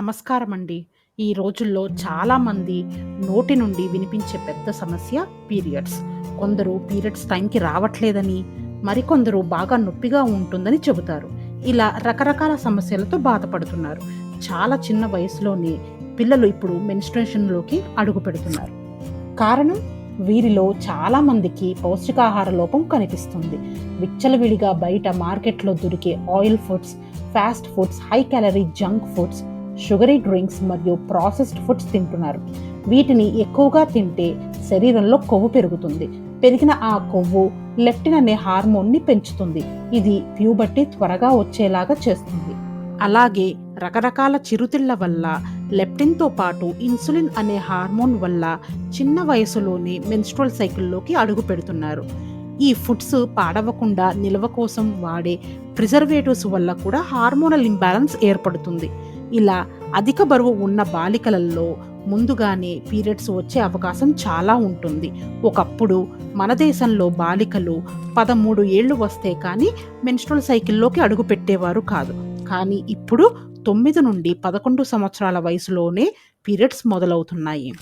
నమస్కారం అండి ఈ రోజుల్లో చాలామంది నోటి నుండి వినిపించే పెద్ద సమస్య పీరియడ్స్. కొందరు పీరియడ్స్ టైంకి రావట్లేదని మరికొందరు బాగా నొప్పిగా ఉంటుందని చెబుతారు. ఇలా రకరకాల సమస్యలతో బాధపడుతున్నారు. చాలా చిన్న వయసులోనే పిల్లలు ఇప్పుడు మెన్స్ట్రేషన్లోకి అడుగు పెడుతున్నారు. కారణం? వీరిలో చాలామందికి పౌష్టికాహార లోపం కనిపిస్తుంది. విచ్చలవిడిగా బయట మార్కెట్లో దొరికే oil foods fast foods high calorie junk foods sugary drinks మరియు ప్రాసెస్డ్ ఫుడ్స్ తింటున్నారు. వీటిని ఎక్కువగా తింటే శరీరంలో కొవ్వు పెరుగుతుంది. పెరిగిన ఆ కొవ్వు లెప్టిన్ అనే హార్మోన్ని పెంచుతుంది. ఇది ప్యూబర్టీ త్వరగా వచ్చేలాగా చేస్తుంది. అలాగే రకరకాల చిరుతిళ్ళ వల్ల లెప్టిన్తో పాటు ఇన్సులిన్ అనే హార్మోన్ వల్ల చిన్న వయసులోనే మెన్స్ట్రల్ సైకిల్లోకి అడుగు పెడుతున్నారు. ఈ ఫుడ్స్ పాడవకుండా నిల్వ కోసం వాడే ప్రిజర్వేటివ్స్ వల్ల కూడా హార్మోనల్ ఇంబ్యాలెన్స్ ఏర్పడుతుంది. ఇలా అధిక బరువు ఉన్న బాలికలలో ముందుగానే పీరియడ్స్ వచ్చే అవకాశం చాలా ఉంటుంది. ఒకప్పుడు మన దేశంలో బాలికలు పదమూడు ఏళ్ళు వస్తే కానీ మెన్స్ట్రల్ సైకిల్లోకి అడుగు పెట్టేవారు కాదు. కానీ ఇప్పుడు తొమ్మిది నుండి పదకొండు సంవత్సరాల వయసులోనే పీరియడ్స్ మొదలవుతున్నాయి.